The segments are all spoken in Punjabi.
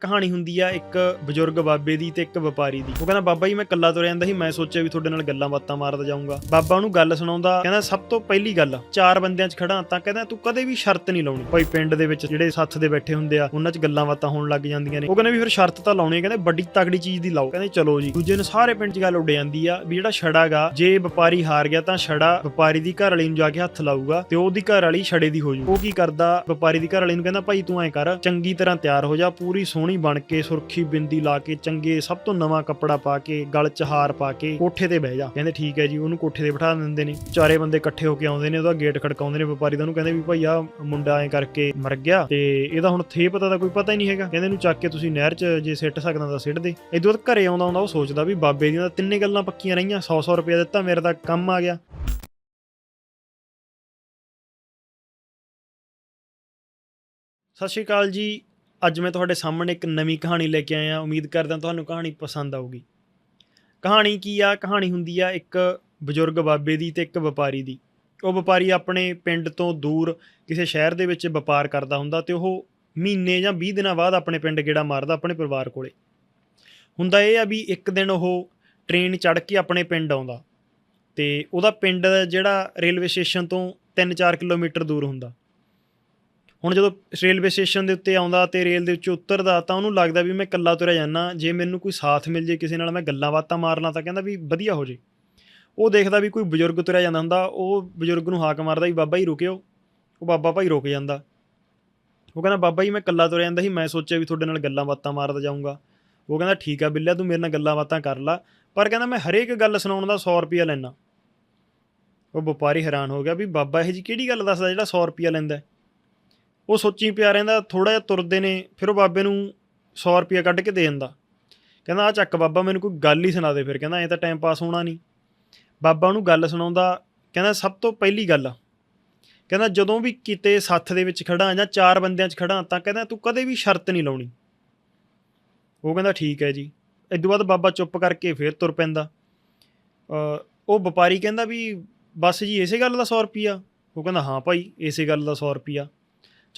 ਕਹਾਣੀ ਹੁੰਦੀ ਆ ਇੱਕ ਬਜ਼ੁਰਗ ਬਾਬੇ ਦੀ ਤੇ ਇੱਕ ਵਪਾਰੀ ਦੀ। ਉਹ ਕਹਿੰਦਾ, ਬਾਬਾ ਜੀ, ਮੈਂ ਇਕੱਲਾ ਤੁਰਿਆ ਜਾਂਦਾ ਸੀ, ਮੈਂ ਸੋਚਿਆ ਵੀ ਤੁਹਾਡੇ ਨਾਲ ਗੱਲਾਂ ਬਾਤਾਂ ਮਾਰਦਾ ਜਾਊਂਗਾ। ਬਾਬਾ ਉਹਨੂੰ ਗੱਲ ਸੁਣਾਉਂਦਾ, ਕਹਿੰਦਾ, ਸਭ ਤੋਂ ਪਹਿਲੀ ਗੱਲ ਚਾਰ ਬੰਦਿਆਂ 'ਚ ਖੜਾ ਤਾਂ ਕਹਿੰਦਾ, ਤੂੰ ਕਦੇ ਵੀ ਸ਼ਰਤ ਨਹੀਂ ਲਾਉਣੀ। ਭਾਈ ਪਿੰਡ ਦੇ ਵਿੱਚ ਜਿਹੜੇ ਸੱਥ ਦੇ ਬੈਠੇ ਹੁੰਦੇ ਆ, ਉਹਨਾਂ 'ਚ ਗੱਲਾਂ ਬਾਤਾਂ ਹੋਣ ਲੱਗ ਜਾਂਦੀਆਂ ਨੇ। ਉਹ ਕਹਿੰਦਾ ਵੀ ਫਿਰ ਸ਼ਰਤ ਤਾਂ ਲਾਉਣੀ ਕਹਿੰਦੇ, ਵੱਡੀ ਤਗੜੀ ਚੀਜ਼ ਦੀ ਲਾਓ। ਕਹਿੰਦੇ, ਚਲੋ ਜੀ। ਦੂਜੇ ਨੂੰ ਸਾਰੇ ਪਿੰਡ 'ਚ ਗੱਲ ਉੱਡ ਜਾਂਦੀ ਆ ਵੀ ਜਿਹੜਾ ਛੜਾਗਾ ਜੇ ਵਪਾਰੀ ਹਾਰ ਗਿਆ ਤਾਂ ਛੜਾ ਵਪਾਰੀ ਦੀ ਘਰ ਵਾਲੀ ਨੂੰ ਜਾ ਕੇ ਹੱਥ ਲਾਊਗਾ ਤੇ ਉਹਦੀ ਘਰ ਵਾਲੀ ਛੜੇ ਦੀ ਹੋ ਜੂ। ਉਹ ਕੀ ਕਰਦਾ, ਵਪਾਰੀ ਦੀ ਘਰ ਵਾਲੀ ਨੂੰ ਕਹਿੰਦਾ, ਭਾਈ, ਤੂੰ ਐ ਕਰ, ਚੰਗੀ ਤਰ੍ਹਾਂ ਤਿਆਰ ਹੋ ਜਾ, ਪੂਰੀ ਸੋਹਣੀ ਬਣ ਕੇ ਸੁਰਖੀ ਬਿੰਦੀ ਲਾ ਕੇ ਚੰਗੇ ਸਭ ਤੋਂ ਨਵਾਂ ਕੱਪੜਾ ਪਾ ਕੇ, ਗਲ 'ਚ ਹਾਰ ਪਾ ਕੇ ਕੋਠੇ ਤੇ ਬਹਿ ਜਾ। ਕਹਿੰਦੇ ਠੀਕ ਹੈ ਜੀ, ਉਹਨੂੰ ਕੋਠੇ ਤੇ ਬਿਠਾ ਦਿੰਦੇ ਨੇ। ਚਾਰੇ ਬੰਦੇ ਇਕੱਠੇ ਹੋ ਕੇ ਆਉਂਦੇ ਨੇ, ਉਹਦਾ ਗੇਟ ਖੜਕਾਉਂਦੇ ਨੇ ਵਪਾਰੀ ਦਾ। ਉਹਨੂੰ ਕਹਿੰਦੇ ਵੀ ਭਾਈ ਆ ਮੁੰਡਾ ਐ ਕਰਕੇ ਮਰ ਗਿਆ ਤੇ ਇਹਦਾ ਹੁਣ ਥੇ ਪਤਾ ਦਾ ਕੋਈ ਪਤਾ ਹੀ ਨਹੀਂ ਹੈਗਾ। ਕਹਿੰਦੇ ਇਹਨੂੰ ਚੱਕ ਕੇ ਤੁਸੀਂ ਨਹਿਰ 'ਚ ਜੇ ਸਿੱਟ ਸਕਦਾ ਤਾਂ ਸਿੱਟ ਦੇ। ਇਦੋਂ ਬਾਅਦ ਘਰੇ ਆਉਂਦਾ ਹੁੰਦਾ, ਉਹ ਸੋਚਦਾ ਵੀ ਬਾਬੇ ਦੀਆਂ ਤਾਂ ਤਿੰਨੇ ਗੱਲਾਂ ਪੱਕੀਆਂ ਰਹੀਆਂ। 100-100 ਰੁਪਏ ਦਿੱਤਾ, ਮੇਰੇ ਤਾਂ ਕੰਮ ਆ ਗਿਆ। ਸਤਿ ਸ਼੍ਰੀ ਅਕਾਲ ਜੀ। ਅੱਜ ਮੈਂ ਤੁਹਾਡੇ ਸਾਹਮਣੇ ਇੱਕ ਨਵੀਂ ਕਹਾਣੀ ਲੈ ਕੇ ਆਇਆ, ਉਮੀਦ ਕਰਦਾ ਤੁਹਾਨੂੰ ਕਹਾਣੀ ਪਸੰਦ ਆਊਗੀ। ਕਹਾਣੀ ਕੀ ਆ? ਕਹਾਣੀ ਹੁੰਦੀ ਆ ਇੱਕ ਬਜ਼ੁਰਗ ਬਾਬੇ ਦੀ ਤੇ ਇੱਕ ਵਪਾਰੀ ਦੀ। ਉਹ ਵਪਾਰੀ ਆਪਣੇ ਪਿੰਡ ਤੋਂ ਦੂਰ ਕਿਸੇ ਸ਼ਹਿਰ ਦੇ ਵਿੱਚ ਵਪਾਰ ਕਰਦਾ ਹੁੰਦਾ ਤੇ ਉਹ ਮਹੀਨੇ ਜਾਂ 20 ਦਿਨਾਂ ਬਾਅਦ ਆਪਣੇ ਪਿੰਡ ਗੇੜਾ ਮਾਰਦਾ ਆਪਣੇ ਪਰਿਵਾਰ ਕੋਲੇ। ਹੁੰਦਾ ਇਹ ਆ ਵੀ ਇੱਕ ਦਿਨ ਉਹ ਟ੍ਰੇਨ ਚੜ੍ਹ ਕੇ ਆਪਣੇ ਪਿੰਡ ਆਉਂਦਾ ਤੇ ਉਹਦਾ ਪਿੰਡ ਜਿਹੜਾ ਰੇਲਵੇ ਸਟੇਸ਼ਨ ਤੋਂ 3-4 ਕਿਲੋਮੀਟਰ ਦੂਰ ਹੁੰਦਾ। ਹੁਣ ਜਦੋਂ ਰੇਲਵੇ ਸਟੇਸ਼ਨ ਦੇ ਉੱਤੇ ਆਉਂਦਾ ਤੇ ਰੇਲ ਦੇ ਵਿੱਚ ਉਤਰਦਾ ਤਾਂ ਉਹਨੂੰ ਲੱਗਦਾ ਵੀ ਮੈਂ ਇਕੱਲਾ ਤੁਰਿਆ ਜਾਂਦਾ। ਜੇ ਮੈਨੂੰ ਕੋਈ ਸਾਥ ਮਿਲ ਜੇ ਕਿਸੇ ਨਾਲ ਮੈਂ ਗੱਲਾਂ ਬਾਤਾਂ ਮਾਰਨਾ ਤਾਂ ਕਹਿੰਦਾ ਵੀ ਵਧੀਆ ਹੋ ਜੇ। ਉਹ ਦੇਖਦਾ ਵੀ ਕੋਈ ਬਜ਼ੁਰਗ ਤੁਰਿਆ ਜਾਂਦਾ ਹੁੰਦਾ, ਉਹ ਬਜ਼ੁਰਗ ਨੂੰ ਹਾਕ ਮਾਰਦਾ ਵੀ ਬਾਬਾ ਜੀ ਰੁਕਿਓ। ਉਹ ਬਾਬਾ ਭਾਈ ਰੁਕ ਜਾਂਦਾ। ਉਹ ਕਹਿੰਦਾ, ਬਾਬਾ ਜੀ, ਮੈਂ ਇਕੱਲਾ ਤੁਰਿਆ ਜਾਂਦਾ ਸੀ, ਮੈਂ ਸੋਚਿਆ ਵੀ ਤੁਹਾਡੇ ਨਾਲ ਗੱਲਾਂ ਬਾਤਾਂ ਮਾਰਦਾ ਜਾਊਂਗਾ। ਉਹ ਕਹਿੰਦਾ, ਠੀਕ ਆ ਬਿੱਲਿਆ, ਤੂੰ ਮੇਰੇ ਨਾਲ ਗੱਲਾਂ ਬਾਤਾਂ ਕਰ ਲਾ। ਪਰ ਕਹਿੰਦਾ, ਮੈਂ ਹਰੇਕ ਗੱਲ ਸੁਣਾਉਣ ਦਾ 100 ਰੁਪਿਆ ਲੈਣਾ ਉਹ ਵਪਾਰੀ ਹੈਰਾਨ ਹੋ ਗਿਆ ਵੀ ਬਾਬਾ ਇਹ ਜੀ ਕਿਹੜੀ ਗੱਲ ਦੱਸਦਾ ਜਿਹੜਾ 100 ਰੁਪਿਆ ਲੈਂਦਾ ਉਹ ਸੋਚੀ ਪਿਆ ਰਹਿੰਦਾ ਥੋੜਾ ਜਿਹਾ ਤੁਰਦੇ ਨੇ, ਫਿਰ ਉਹ ਬਾਬੇ ਨੂੰ 100 ਰੁਪਿਆ ਕੱਢ ਕੇ ਦੇ ਦਿੰਦਾ। ਕਹਿੰਦਾ ਆ ਚੱਕ ਬਾਬਾ, ਮੈਨੂੰ ਕੋਈ ਗੱਲ ਹੀ ਸੁਣਾ ਦੇ ਫਿਰ। ਕਹਿੰਦਾ, ਐ ਤਾਂ ਟਾਈਮ ਪਾਸ ਹੋਣਾ ਨਹੀਂ। ਬਾਬਾ ਉਹਨੂੰ ਗੱਲ ਸੁਣਾਉਂਦਾ, ਕਹਿੰਦਾ, ਸਭ ਤੋਂ ਪਹਿਲੀ ਗੱਲ ਕਹਿੰਦਾ, ਜਦੋਂ ਵੀ ਕਿਤੇ ਸੱਥ ਦੇ ਵਿੱਚ ਖੜਾ ਜਾਂ ਚਾਰ ਬੰਦਿਆਂ 'ਚ ਖੜਾ ਤਾਂ ਕਹਿੰਦਾ, ਤੂੰ ਕਦੇ ਵੀ ਸ਼ਰਤ ਨਹੀਂ ਲਾਉਣੀ। ਉਹ ਕਹਿੰਦਾ, ਠੀਕ ਹੈ ਜੀ। ਇਦੋਂ ਬਾਅਦ ਬਾਬਾ ਚੁੱਪ ਕਰਕੇ ਫੇਰ ਤੁਰ ਪੈਂਦਾ। ਉਹ ਵਪਾਰੀ ਕਹਿੰਦਾ ਵੀ, ਬਸ ਜੀ, ਇਸੇ ਗੱਲ ਦਾ 100 ਰੁਪਿਆ ਉਹ ਕਹਿੰਦਾ, ਹਾਂ ਭਾਈ, ਇਸੇ ਗੱਲ ਦਾ 100 ਰੁਪਿਆ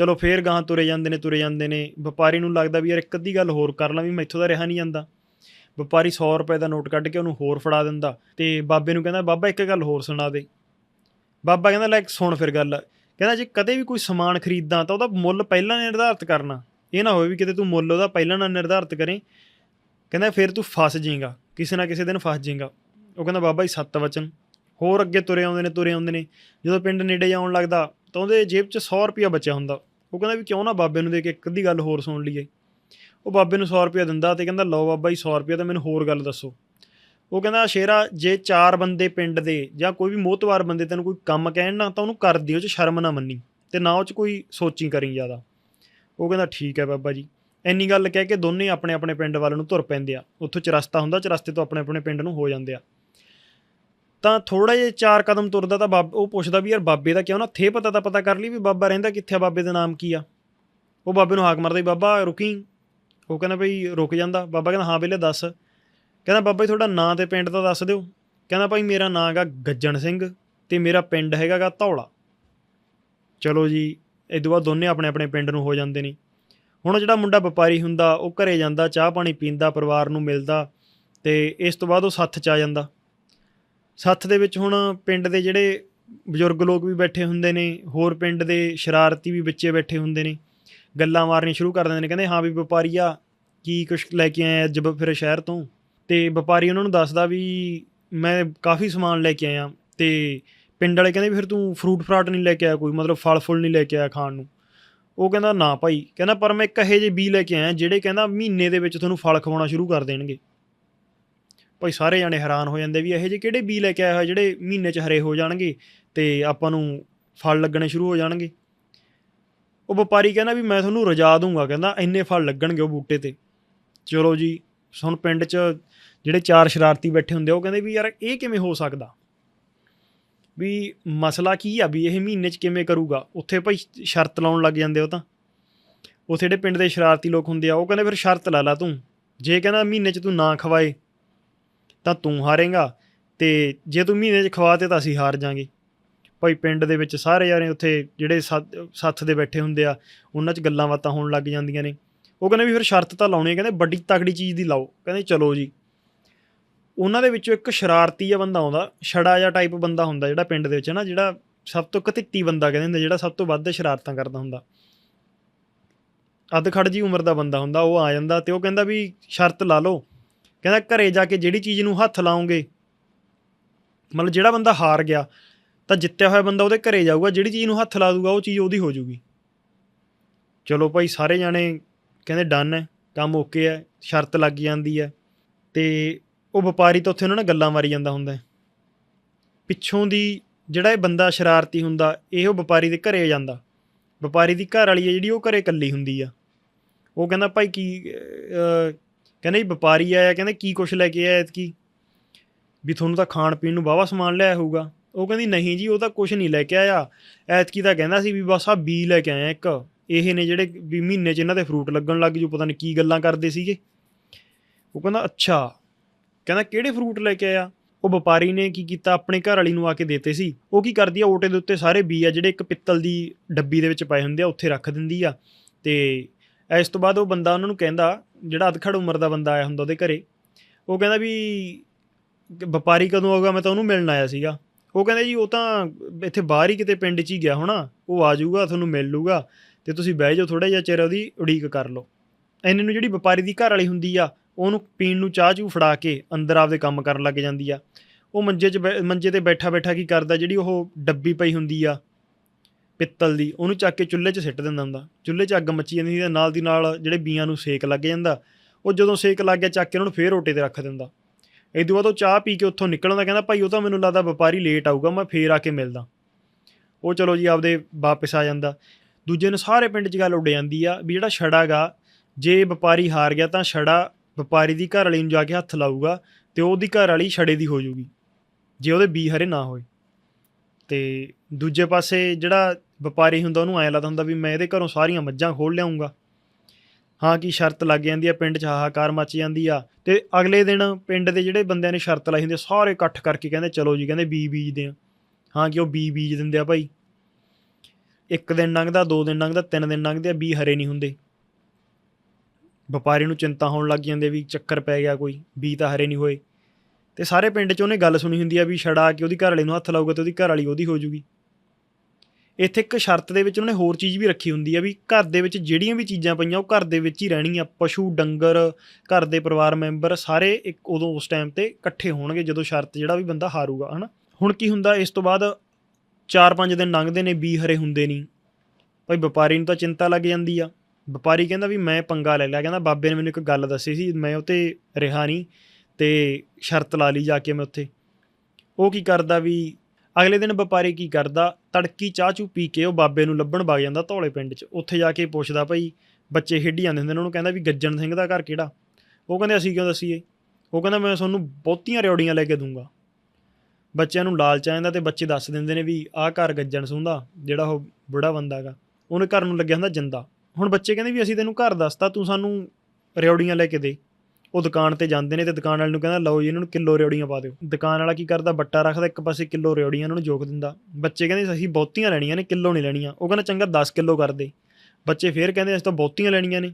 ਚਲੋ ਫੇਰ ਗਾਂ ਤੁਰੇ ਜਾਂਦੇ ਨੇ, ਤੁਰੇ ਜਾਂਦੇ ਨੇ। ਵਪਾਰੀ ਨੂੰ ਲੱਗਦਾ ਵੀ ਯਾਰ ਇੱਕ ਅੱਧੀ ਗੱਲ ਹੋਰ ਕਰ ਲਾਂ ਵੀ ਮੈਥੋਂ ਤਾਂ ਰਿਹਾ ਨਹੀਂ ਜਾਂਦਾ। ਵਪਾਰੀ 100 ਰੁਪਏ ਦਾ ਨੋਟ ਕੱਢ ਕੇ ਉਹਨੂੰ ਹੋਰ ਫੜਾ ਦਿੰਦਾ ਤੇ ਬਾਬੇ ਨੂੰ ਕਹਿੰਦਾ, ਬਾਬਾ, ਇੱਕ ਗੱਲ ਹੋਰ ਸੁਣਾ ਦੇ। ਬਾਬਾ ਕਹਿੰਦਾ, ਲੈ ਸੁਣ ਫਿਰ ਗੱਲ। ਕਹਿੰਦਾ, ਜੇ ਕਦੇ ਵੀ ਕੋਈ ਸਮਾਨ ਖਰੀਦਾਂ ਤਾਂ ਉਹਦਾ ਮੁੱਲ ਪਹਿਲਾਂ ਨਿਰਧਾਰਤ ਕਰਨਾ। ਇਹ ਨਾ ਹੋਵੇ ਵੀ ਕਿਤੇ ਤੂੰ ਮੁੱਲ ਉਹਦਾ ਪਹਿਲਾਂ ਨਾ ਨਿਰਧਾਰਤ ਕਰੇ। ਕਹਿੰਦਾ, ਫਿਰ ਤੂੰ ਫਸ ਜਾਏਗਾ। ਕਿਸੇ ਨਾ ਕਿਸੇ ਦਿਨ ਫਸ ਜਾਏਗਾ। ਉਹ ਕਹਿੰਦਾ, ਬਾਬਾ ਜੀ, ਸੱਤ ਵਚਨ। ਹੋਰ ਅੱਗੇ ਤੁਰੇ ਆਉਂਦੇ ਨੇ, ਤੁਰੇ ਆਉਂਦੇ ਨੇ। ਜਦੋਂ ਪਿੰਡ ਨੇੜੇ ਆਉਣ ਲੱਗਦਾ ਤਾਂ ਉਹਦੇ ਜੇਬ 'ਚ 100 ਰੁਪਿਆ ਬਚਿਆ ਹੁੰਦਾ। ਉਹ ਕਹਿੰਦਾ ਵੀ ਕਿਉਂ ਨਾ ਬਾਬੇ ਨੂੰ ਦੇ ਕੇ ਇੱਕ ਅੱਧੀ ਗੱਲ ਹੋਰ ਸੁਣ ਲਈਏ। ਉਹ ਬਾਬੇ ਨੂੰ 100 ਰੁਪਿਆ ਦਿੰਦਾ ਤੇ ਕਹਿੰਦਾ, ਲਓ ਬਾਬਾ ਜੀ 100 ਰੁਪਿਆ ਤਾਂ ਮੈਨੂੰ ਹੋਰ ਗੱਲ ਦੱਸੋ। ਉਹ ਕਹਿੰਦਾ, ਸ਼ੇਰਾ, ਜੇ ਚਾਰ ਬੰਦੇ ਪਿੰਡ ਦੇ ਜਾਂ ਕੋਈ ਵੀ ਮੋਹਤਵਾਰ ਬੰਦੇ ਤੈਨੂੰ ਕੋਈ ਕੰਮ ਕਹਿਣ ਨਾ, ਤਾਂ ਉਹਨੂੰ ਕਰ ਦਿਓ ਚ ਸ਼ਰਮ ਨਾ ਮੰਨੀ ਤੇ ਨਾ ਉਹ ਚ ਕੋਈ ਸੋਚੀ ਕਰੀ ਜ਼ਿਆਦਾ। ਉਹ ਕਹਿੰਦਾ, ਠੀਕ ਹੈ ਬਾਬਾ ਜੀ। ਇੰਨੀ ਗੱਲ ਕਹਿ ਕੇ ਦੋਨੇ ਆਪਣੇ ਆਪਣੇ ਪਿੰਡ ਵੱਲ ਨੂੰ ਤੁਰ ਪੈਂਦੇ ਆ। ਉੱਥੋਂ ਚਰਸਤਾ ਹੁੰਦਾ ਚਰਸਤੇ ਤੋਂ ਆਪਣੇ ਆਪਣੇ ਪਿੰਡ ਨੂੰ ਹੋ ਜਾਂਦੇ ਆ। ਤਾਂ ਥੋੜਾ ਜਿਹਾ ਚਾਰ ਕਦਮ ਤੁਰਦਾ ਤਾਂ ਬਾਬ, ਉਹ ਪੁੱਛਦਾ ਵੀ ਯਾਰ ਬਾਬੇ ਦਾ ਕਿਉਂ ਨਾ, ਥੇ ਪਤਾ ਤਾਂ ਪਤਾ ਕਰ ਲਈ ਵੀ ਬਾਬਾ ਰਹਿੰਦਾ ਕਿੱਥੇ ਆ, ਬਾਬੇ ਦਾ ਨਾਮ ਕੀ ਆ। ਉਹ ਬਾਬੇ ਨੂੰ ਹਾਕ ਮਾਰਦਾ ਵੀ ਬਾਬਾ ਰੁਕੀ। ਉਹ ਕਹਿੰਦਾ ਬਈ ਰੁਕ ਜਾਂਦਾ। ਬਾਬਾ ਕਹਿੰਦਾ, ਹਾਂ ਵੇਲੇ ਦੱਸ। ਕਹਿੰਦਾ, ਬਾਬਾ ਜੀ, ਤੁਹਾਡਾ ਨਾਂ ਤੇ ਪਿੰਡ ਦਾ ਦੱਸ ਦਿਓ। ਕਹਿੰਦਾ, ਭਾਈ ਮੇਰਾ ਨਾਂ ਹੈਗਾ ਗੱਜਣ ਸਿੰਘ ਤੇ ਮੇਰਾ ਪਿੰਡ ਹੈਗਾਗਾ ਧੌਲਾ। ਚਲੋ ਜੀ, ਇਹ ਤੋਂ ਬਾਅਦ ਦੋਨੇ ਆਪਣੇ ਆਪਣੇ ਪਿੰਡ ਨੂੰ ਹੋ ਜਾਂਦੇ ਨੇ। ਹੁਣ ਜਿਹੜਾ ਮੁੰਡਾ ਵਪਾਰੀ ਹੁੰਦਾ, ਉਹ ਘਰੇ ਜਾਂਦਾ, ਚਾਹ ਪਾਣੀ ਪੀਂਦਾ, ਪਰਿਵਾਰ ਨੂੰ ਮਿਲਦਾ ਤੇ ਇਸ ਤੋਂ ਬਾਅਦ ਉਹ ਸੱਥ 'ਚ ਆ ਜਾਂਦਾ। ਸੱਥ ਦੇ ਵਿੱਚ ਹੁਣ ਪਿੰਡ ਦੇ ਜਿਹੜੇ ਬਜ਼ੁਰਗ ਲੋਕ ਵੀ ਬੈਠੇ ਹੁੰਦੇ ਨੇ, ਹੋਰ ਪਿੰਡ ਦੇ ਸ਼ਰਾਰਤੀ ਵੀ ਬੱਚੇ ਬੈਠੇ ਹੁੰਦੇ ਨੇ, ਗੱਲਾਂ ਮਾਰਨੀਆਂ ਸ਼ੁਰੂ ਕਰ ਦਿੰਦੇ ਨੇ, ਕਹਿੰਦੇ ਹਾਂ ਵੀ ਵਪਾਰੀ ਆ ਕੀ ਕੁਛ ਲੈ ਕੇ ਆਇਆ ਅੱਜ ਫਿਰ ਸ਼ਹਿਰ ਤੋਂ? ਤੇ ਵਪਾਰੀ ਉਹਨਾਂ ਨੂੰ ਦੱਸਦਾ ਵੀ ਮੈਂ ਕਾਫੀ ਸਮਾਨ ਲੈ ਕੇ ਆਇਆ, ਤੇ ਪਿੰਡ ਵਾਲੇ ਕਹਿੰਦੇ ਵੀ ਫਿਰ ਤੂੰ ਫਰੂਟ ਫਰਾਟ ਨਹੀਂ ਲੈ ਕੇ ਆਇਆ ਕੋਈ, ਮਤਲਬ ਫਲ ਫੁੱਲ ਨਹੀਂ ਲੈ ਕੇ ਆਇਆ ਖਾਣ ਨੂੰ। ਉਹ ਕਹਿੰਦਾ ਨਾ ਭਾਈ, ਕਹਿੰਦਾ ਪਰ ਮੈਂ ਇੱਕ ਇਹੋ ਜਿਹੇ ਬੀ ਲੈ ਕੇ ਆਇਆ, ਜਿਹੜੇ ਕਹਿੰਦਾ ਮਹੀਨੇ ਦੇ ਵਿੱਚ ਤੁਹਾਨੂੰ ਫਲ ਖਵਾਉਣਾ ਸ਼ੁਰੂ ਕਰ ਦੇਣਗੇ। ਭਾਈ ਸਾਰੇ ਜਾਣੇ ਹੈਰਾਨ ਹੋ ਜਾਂਦੇ ਵੀ ਇਹੋ ਜਿਹੇ ਕਿਹੜੇ ਬੀ ਲੈ ਕੇ ਆਇਆ ਹੋਇਆ, ਜਿਹੜੇ ਮਹੀਨੇ 'ਚ ਹਰੇ ਹੋ ਜਾਣਗੇ ਤੇ ਆਪਾਂ ਨੂੰ ਫਲ ਲੱਗਣੇ ਸ਼ੁਰੂ ਹੋ ਜਾਣਗੇ। ਉਹ ਵਪਾਰੀ ਕਹਿੰਦਾ ਵੀ ਮੈਂ ਤੁਹਾਨੂੰ ਰਜਾ ਦੂੰਗਾ, ਕਹਿੰਦਾ ਇੰਨੇ ਫਲ ਲੱਗਣਗੇ ਉਹ ਬੂਟੇ ਤੇ। ਚਲੋ ਜੀ, ਹੁਣ ਪਿੰਡ 'ਚ ਜਿਹੜੇ ਚਾਰ ਸ਼ਰਾਰਤੀ ਬੈਠੇ ਹੁੰਦੇ ਆ, ਉਹ ਕਹਿੰਦੇ ਵੀ ਯਾਰ ਇਹ ਕਿਵੇਂ ਹੋ ਸਕਦਾ? ਵੀ ਮਸਲਾ ਕੀ ਆ ਵੀ ਇਹ ਮਹੀਨੇ 'ਚ ਕਿਵੇਂ ਕਰੂਗਾ? ਉੱਥੇ ਭਾਈ ਸ਼ਰਤ ਲਾਉਣ ਲੱਗ ਜਾਂਦੇ ਉਹ ਤਾਂ। ਉੱਥੇ ਜਿਹੜੇ ਪਿੰਡ ਦੇ ਸ਼ਰਾਰਤੀ ਲੋਕ ਹੁੰਦੇ ਆ, ਉਹ ਕਹਿੰਦੇ ਫਿਰ ਸ਼ਰਤ ਲਾ ਲਾ ਤੂੰ। ਜੇ ਕਹਿੰਦਾ ਮਹੀਨੇ 'ਚ ਤੂੰ ਨਾ ਖਵਾਏ ਤਾਂ ਤੂੰ ਹਾਰੇਗਾ ਤੇ ਜੇ ਤੂੰ ਮਹੀਨੇ 'ਚ ਖਵਾ ਤੇ ਤਾਂ ਅਸੀਂ ਹਾਰ ਜਾਾਂਗੇ। ਭਾਈ ਪਿੰਡ ਦੇ ਵਿੱਚ ਸਾਰੇ ਯਾਰੇ ਉੱਥੇ ਜਿਹੜੇ ਸੱਥ ਸੱਥ ਦੇ ਬੈਠੇ ਹੁੰਦੇ ਆ, ਉਹਨਾਂ 'ਚ ਗੱਲਾਂ ਬਾਤਾਂ ਹੋਣ ਲੱਗ ਜਾਂਦੀਆਂ ਨੇ। ਉਹ ਕਹਿੰਦੇ ਵੀ ਫਿਰ ਸ਼ਰਤ ਤਾਂ ਲਾਉਣੀ ਹੈ ਕਹਿੰਦੇ ਵੱਡੀ ਤਕੜੀ ਚੀਜ਼ ਦੀ ਲਾਓ। ਕਹਿੰਦੇ ਚਲੋ ਜੀ। ਉਹਨਾਂ ਦੇ ਵਿੱਚੋਂ ਇੱਕ ਸ਼ਰਾਰਤੀ ਜਿਹਾ ਬੰਦਾ ਆਉਂਦਾ, ਛੜਾ ਜਿਹਾ ਟਾਈਪ ਬੰਦਾ ਹੁੰਦਾ ਜਿਹੜਾ ਪਿੰਡ ਦੇ ਵਿੱਚ ਨਾ, ਜਿਹੜਾ ਸਭ ਤੋਂ ਕਤਿੱਤੀ ਬੰਦਾ ਕਹਿੰਦੇ ਹੁੰਦੇ, ਜਿਹੜਾ ਸਭ ਤੋਂ ਵੱਧ ਸ਼ਰਾਰਤਾਂ ਕਰਦਾ ਹੁੰਦਾ। ਅੱਧ ਖੜ ਜੀ ਉਮਰ ਦਾ ਬੰਦਾ ਹੁੰਦਾ, ਉਹ ਆ ਜਾਂਦਾ ਤੇ ਉਹ ਕਹਿੰਦਾ ਵੀ ਸ਼ਰਤ ਲਾ ਲਓ। ਕਹਿੰਦਾ ਘਰੇ ਜਾ ਕੇ ਜਿਹੜੀ ਚੀਜ਼ ਨੂੰ ਹੱਥ ਲਾਉਂਗੇ, ਮਤਲਬ ਜਿਹੜਾ ਬੰਦਾ ਹਾਰ ਗਿਆ, ਤਾਂ ਜਿੱਤਿਆ ਹੋਇਆ ਬੰਦਾ ਉਹਦੇ ਘਰੇ ਜਾਊਗਾ, ਜਿਹੜੀ ਚੀਜ਼ ਨੂੰ ਹੱਥ ਲਾ ਦੂਗਾ, ਉਹ ਚੀਜ਼ ਉਹਦੀ ਹੋ ਜੂਗੀ। ਚਲੋ ਭਾਈ, ਸਾਰੇ ਜਾਣੇ ਕਹਿੰਦੇ ਡਨ ਹੈ, ਕੰਮ ਓਕੇ ਹੈ, ਸ਼ਰਤ ਲੱਗ ਜਾਂਦੀ ਹੈ, ਤੇ ਉਹ ਵਪਾਰੀ ਤਾਂ ਉੱਥੇ ਉਹਨਾਂ ਨਾਲ ਗੱਲਾਂ ਮਾਰੀ ਜਾਂਦਾ ਹੁੰਦਾ ਪਿੱਛੋਂ ਦੀ ਜਿਹੜਾ ਇਹ ਬੰਦਾ ਸ਼ਰਾਰਤੀ ਹੁੰਦਾ, ਇਹ ਉਹ ਵਪਾਰੀ ਦੇ ਘਰੇ ਜਾਂਦਾ। ਵਪਾਰੀ ਦੀ ਘਰ ਵਾਲੀ ਹੈ ਜਿਹੜੀ, ਉਹ ਘਰੇ ਇਕੱਲੀ ਹੁੰਦੀ ਆ। ਉਹ ਕਹਿੰਦਾ ਭਾਈ, ਕੀ ਕਹਿੰਦਾ ਜੀ ਵਪਾਰੀ ਆਇਆ, ਕਹਿੰਦੇ ਕੀ ਕੁਛ ਲੈ ਕੇ ਆਇਆ ਐਤਕੀ? ਵੀ ਤੁਹਾਨੂੰ ਤਾਂ ਖਾਣ ਪੀਣ ਨੂੰ ਵਾਹਵਾ ਸਮਾਨ ਲਿਆ ਹੋਊਗਾ। ਉਹ ਕਹਿੰਦੀ, ਨਹੀਂ ਜੀ, ਉਹ ਤਾਂ ਕੁਛ ਨਹੀਂ ਲੈ ਕੇ ਆਇਆ। ਐਤਕੀ ਤਾਂ ਕਹਿੰਦਾ ਸੀ ਵੀ ਬਸ ਆ ਬੀ ਲੈ ਕੇ ਆਇਆ ਇੱਕ। ਇਹ ਨੇ ਜਿਹੜੇ ਵੀ ਮਹੀਨੇ 'ਚ ਇਹਨਾਂ ਦੇ ਫਰੂਟ ਲੱਗਣ ਲੱਗ ਜੂ, ਪਤਾ ਨਹੀਂ ਕੀ ਗੱਲਾਂ ਕਰਦੇ ਸੀਗੇ। ਉਹ ਕਹਿੰਦਾ, ਅੱਛਾ। ਕਹਿੰਦਾ, ਕਿਹੜੇ ਫਰੂਟ ਲੈ ਕੇ ਆਇਆ? ਉਹ ਵਪਾਰੀ ਨੇ ਕੀ ਕੀਤਾ, ਆਪਣੇ ਘਰ ਵਾਲੀ ਨੂੰ ਆ ਕੇ ਦੇਤੇ ਸੀ। ਉਹ ਕੀ ਕਰਦੀ ਆ, ਓਟੇ ਦੇ ਉੱਤੇ ਸਾਰੇ ਬੀ ਆ ਜਿਹੜੇ ਇੱਕ ਪਿੱਤਲ ਦੀ ਡੱਬੀ ਦੇ ਵਿੱਚ ਪਏ ਹੁੰਦੇ ਆ, ਉੱਥੇ ਰੱਖ ਦਿੰਦੀ ਆ। ਤੇ ਇਸ ਤੋਂ ਬਾਅਦ ਉਹ ਬੰਦਾ ਉਹਨਾਂ ਨੂੰ ਕਹਿੰਦਾ, ਜਿਹੜਾ ਅਧਖੜ ਉਮਰ ਦਾ ਬੰਦਾ ਆਇਆ ਹੁੰਦਾ ਉਹਦੇ ਘਰੇ, ਉਹ ਕਹਿੰਦਾ ਵੀ ਵਪਾਰੀ ਕਦੋਂ ਆਊਗਾ, ਮੈਂ ਤਾਂ ਉਹਨੂੰ ਮਿਲਣ ਆਇਆ ਸੀਗਾ। ਉਹ ਕਹਿੰਦਾ ਜੀ, ਉਹ ਤਾਂ ਇੱਥੇ ਬਾਹਰ ਹੀ ਕਿਤੇ ਪਿੰਡ 'ਚ ਹੀ ਗਿਆ ਹੋਣਾ, ਉਹ ਆ ਜਾਊਗਾ, ਤੁਹਾਨੂੰ ਮਿਲ ਲੂਗਾ ਤੇ ਤੁਸੀਂ ਬਹਿ ਜਾਓ ਥੋੜਾ ਜਿਹਾ ਚਿਰ ਉਹਦੀ ਉਡੀਕ ਕਰ ਲਓ। ਐਨੇ ਨੂੰ ਜਿਹੜੀ ਵਪਾਰੀ ਦੀ ਘਰ ਵਾਲੀ ਹੁੰਦੀ ਆ, ਉਹਨੂੰ ਪੀਣ ਨੂੰ ਚਾਹ ਚੂ ਫੜਾ ਕੇ ਅੰਦਰ ਆਪਦੇ ਕੰਮ ਕਰਨ ਲੱਗ ਜਾਂਦੀ ਆ। ਉਹ ਮੰਜੇ 'ਚ ਬੈ- ਮੰਜੇ ਤੇ ਬੈਠਾ ਬੈਠਾ ਕੀ ਕਰਦਾ, ਜਿਹੜੀ ਉਹ ਡੱਬੀ ਪਈ ਹੁੰਦੀ ਆ ਪਿੱਤਲ ਦੀ, ਉਹਨੂੰ ਚੱਕ ਕੇ ਚੁੱਲ੍ਹੇ 'ਚ ਸਿੱਟ ਦਿੰਦਾ ਹੁੰਦਾ। ਚੁੱਲ੍ਹੇ 'ਚ ਅੱਗ ਮੱਚੀ ਜਾਂਦੀ ਸੀ ਤੇ ਨਾਲ ਦੀ ਨਾਲ ਜਿਹੜੇ ਬੀਆਂ ਨੂੰ ਸੇਕ ਲੱਗ ਜਾਂਦਾ। ਉਹ ਜਦੋਂ ਸੇਕ ਲੱਗ ਗਿਆ, ਚੱਕ ਕੇ ਉਹਨਾਂ ਨੂੰ ਫੇਰ ਓਟੇ ਤੇ ਰੱਖ ਦਿੰਦਾ। ਇਹ ਤੋਂ ਬਾਅਦ ਉਹ ਚਾਹ ਪੀ ਕੇ ਉੱਥੋਂ ਨਿਕਲਦਾ, ਕਹਿੰਦਾ, ਭਾਈ, ਉਹ ਤਾਂ ਮੈਨੂੰ ਲੱਗਦਾ ਵਪਾਰੀ ਲੇਟ ਆਊਗਾ, ਮੈਂ ਫੇਰ ਆ ਕੇ ਮਿਲਦਾ। ਉਹ ਚਲੋ ਜੀ, ਆਪਦੇ ਵਾਪਸ ਆ ਜਾਂਦਾ। ਦੂਜੇ ਨੂੰ ਸਾਰੇ ਪਿੰਡ 'ਚ ਗੱਲ ਉੱਡ ਜਾਂਦੀ ਆ ਵੀ ਜਿਹੜਾ ਛੜਾ ਗਾ, ਜੇ ਵਪਾਰੀ ਹਾਰ ਗਿਆ ਤਾਂ ਛੜਾ ਵਪਾਰੀ ਦੀ ਘਰ ਵਾਲੀ ਨੂੰ ਜਾ ਕੇ ਹੱਥ ਲਾਊਗਾ ਤੇ ਉਹਦੀ ਘਰ ਵਾਲੀ ਛੜੇ ਦੀ ਹੋ ਜੂਗੀ ਜੇ ਉਹਦੇ ਬੀ ਹਰੇ ਨਾ ਹੋਏ। ਤੇ ਦੂਜੇ ਪਾਸੇ ਜਿਹੜਾ ਵਪਾਰੀ ਹੁੰਦਾ, ਉਹਨੂੰ ਐਂ ਲੱਗਦਾ ਹੁੰਦਾ ਵੀ ਮੈਂ ਇਹਦੇ ਘਰੋਂ ਸਾਰੀਆਂ ਮੱਝਾਂ ਖੋਲ ਲਿਆਉਂਗਾ ਹਾਂ ਕੀ ਸ਼ਰਤ ਲੱਗ ਜਾਂਦੀ ਆ, ਪਿੰਡ 'ਚ ਹਾਹਾਕਾਰ ਮੱਚ ਜਾਂਦੀ ਆ। ਤੇ ਅਗਲੇ ਦਿਨ ਪਿੰਡ ਦੇ ਜਿਹੜੇ ਬੰਦਿਆਂ ਨੇ ਸ਼ਰਤ ਲਾਈ ਹੁੰਦੀ ਆ, ਸਾਰੇ ਇਕੱਠ ਕਰਕੇ ਕਹਿੰਦੇ, ਚਲੋ ਜੀ, ਕਹਿੰਦੇ ਬੀ ਬੀਜਦੇ ਆ। ਹਾਂ ਕਿ ਉਹ ਬੀ ਬੀਜ ਦਿੰਦੇ ਆ ਭਾਈ। ਇੱਕ ਦਿਨ ਲੰਘਦਾ, ਦੋ ਦਿਨ ਲੰਘਦਾ, ਤਿੰਨ ਦਿਨ ਲੰਘਦੇ ਆ ਬੀ ਹਰੇ ਨਹੀਂ ਹੁੰਦੇ। ਵਪਾਰੀ ਨੂੰ ਚਿੰਤਾ ਹੋਣ ਲੱਗ ਜਾਂਦੀ ਵੀ ਚੱਕਰ ਪੈ ਗਿਆ ਕੋਈ ਬੀ ਤਾਂ ਹਰੇ ਨਹੀਂ ਹੋਏ। ਤੇ ਸਾਰੇ ਪਿੰਡ 'ਚ ਉਹਨੇ ਗੱਲ ਸੁਣੀ ਹੁੰਦੀ ਆ ਵੀ ਛੜਾ ਕੇ ਉਹਦੀ ਘਰ ਵਾਲੀ ਨੂੰ ਹੱਥ ਲਾਊਗਾ ਤੇ ਉਹਦੀ ਘਰ ਵਾਲੀ ਉਹਦੀ ਹੋ ਜੂਗੀ। ਇੱਥੇ ਇੱਕ ਸ਼ਰਤ ਦੇ ਵਿੱਚ ਉਹਨੇ ਹੋਰ ਚੀਜ਼ ਵੀ ਰੱਖੀ ਹੁੰਦੀ ਆ ਵੀ ਘਰ ਦੇ ਵਿੱਚ ਜਿਹੜੀਆਂ ਵੀ ਚੀਜ਼ਾਂ ਪਈਆਂ, ਉਹ ਘਰ ਦੇ ਵਿੱਚ ਹੀ ਰਹਿਣਗੀਆਂ ਪਸ਼ੂ, ਡੰਗਰ, ਘਰ ਦੇ ਪਰਿਵਾਰ ਮੈਂਬਰ ਸਾਰੇ ਇੱਕ ਉਦੋਂ ਉਸ ਟਾਈਮ ਤੇ ਇਕੱਠੇ ਹੋਣਗੇ ਜਦੋਂ ਸ਼ਰਤ ਜਿਹੜਾ ਵੀ ਬੰਦਾ ਹਾਰੂਗਾ, ਹਨਾ? ਹੁਣ ਕੀ ਹੁੰਦਾ, ਇਸ ਤੋਂ ਬਾਅਦ 4-5 ਦਿਨ ਲੰਘਦੇ ਨੇ, ਬੀ ਹਰੇ ਹੁੰਦੇ ਨਹੀਂ। ਭਾਈ ਵਪਾਰੀ ਨੂੰ ਤਾਂ ਚਿੰਤਾ ਲੱਗ ਜਾਂਦੀ ਆ। ਵਪਾਰੀ ਕਹਿੰਦਾ ਵੀ ਮੈਂ ਪੰਗਾ ਲੈ ਲਿਆ, ਕਹਿੰਦਾ ਬਾਬੇ ਨੇ ਮੈਨੂੰ ਇੱਕ ਗੱਲ ਦੱਸੀ ਸੀ, ਮੈਂ ਉਹ ਤੇ ਰਿਹਾ ਨਹੀਂ ਤੇ ਸ਼ਰਤ ਲਾ ਲਈ ਜਾ ਕੇ ਮੈਂ ਉੱਥੇ। ਉਹ ਕੀ ਕਰਦਾ ਵੀ ਅਗਲੇ ਦਿਨ ਵਪਾਰੀ ਕੀ ਕਰਦਾ? ਤੜਕੀ ਚਾਹ ਚੂ ਪੀ ਕੇ ਉਹ ਬਾਬੇ ਨੂੰ ਲੱਭਣ ਵਗ ਜਾਂਦਾ ਧੌਲੇ ਪਿੰਡ 'ਚ। ਉੱਥੇ ਜਾ ਕੇ ਪੁੱਛਦਾ ਭਾਈ, ਬੱਚੇ ਖੇਡੀ ਜਾਂਦੇ ਹੁੰਦੇ ਨੇ, ਉਹਨੂੰ ਕਹਿੰਦਾ ਵੀ ਗੱਜਣ ਸਿੰਘ ਦਾ ਘਰ ਕਿਹੜਾ? ਉਹ ਕਹਿੰਦੇ, ਅਸੀਂ ਕਿਉਂ ਦੱਸੀਏ? ਉਹ ਕਹਿੰਦਾ, ਮੈਂ ਤੁਹਾਨੂੰ ਬਹੁਤੀਆਂ ਰਿਉੜੀਆਂ ਲੈ ਕੇ ਦੂੰਗਾ ਬੱਚਿਆਂ ਨੂੰ ਲਾਲਚ ਆ ਜਾਂਦਾ ਤੇ ਬੱਚੇ ਦੱਸ ਦਿੰਦੇ ਨੇ ਵੀ ਆਹ ਘਰ ਗੱਜਣ ਸਿੰਘ ਜਿਹੜਾ ਉਹ ਬੁੜਾ ਬੰਦਾ ਹੈਗਾ, ਉਹਨੇ ਘਰ ਨੂੰ ਲੱਗਿਆ ਹੁੰਦਾ ਜਿੰਦਾ। ਹੁਣ ਬੱਚੇ ਕਹਿੰਦੇ ਵੀ ਅਸੀਂ ਤੈਨੂੰ ਘਰ ਦੱਸਤਾ, ਤੂੰ ਸਾਨੂੰ ਰਿਉੜੀਆਂ ਲੈ ਕੇ ਦੇ। ਉਹ ਦੁਕਾਨ ਤੇ ਜਾਂਦੇ ਨੇ ਤੇ ਦੁਕਾਨ ਵਾਲੇ ਨੂੰ ਕਹਿੰਦਾ, ਲਓ ਜੀ, ਇਹਨਾਂ ਨੂੰ ਕਿਲੋ ਰਿਉੜੀਆਂ ਪਾ ਦਿਓ। ਦੁਕਾਨ ਵਾਲਾ ਕੀ ਕਰਦਾ, ਬੱਟਾ ਰੱਖਦਾ, ਇੱਕ ਪਾਸੇ ਕਿਲੋ ਰਿਓੜੀਆਂ ਇਹਨਾਂ ਨੂੰ ਜੋਕ ਦਿੰਦਾ। ਬੱਚੇ ਕਹਿੰਦੇ, ਅਸੀਂ ਬਹੁਤੀਆਂ ਲੈਣੀਆਂ ਨੇ, ਕਿਲੋ ਨਹੀਂ ਲੈਣੀਆਂ। ਉਹ ਕਹਿੰਦਾ, ਚੰਗਾ 10 ਕਿਲੋ ਕਰ ਦੇ। ਬੱਚੇ ਫੇਰ ਕਹਿੰਦੇ, ਅਸੀਂ ਤਾਂ ਬਹੁਤੀਆਂ ਲੈਣੀਆਂ ਨੇ।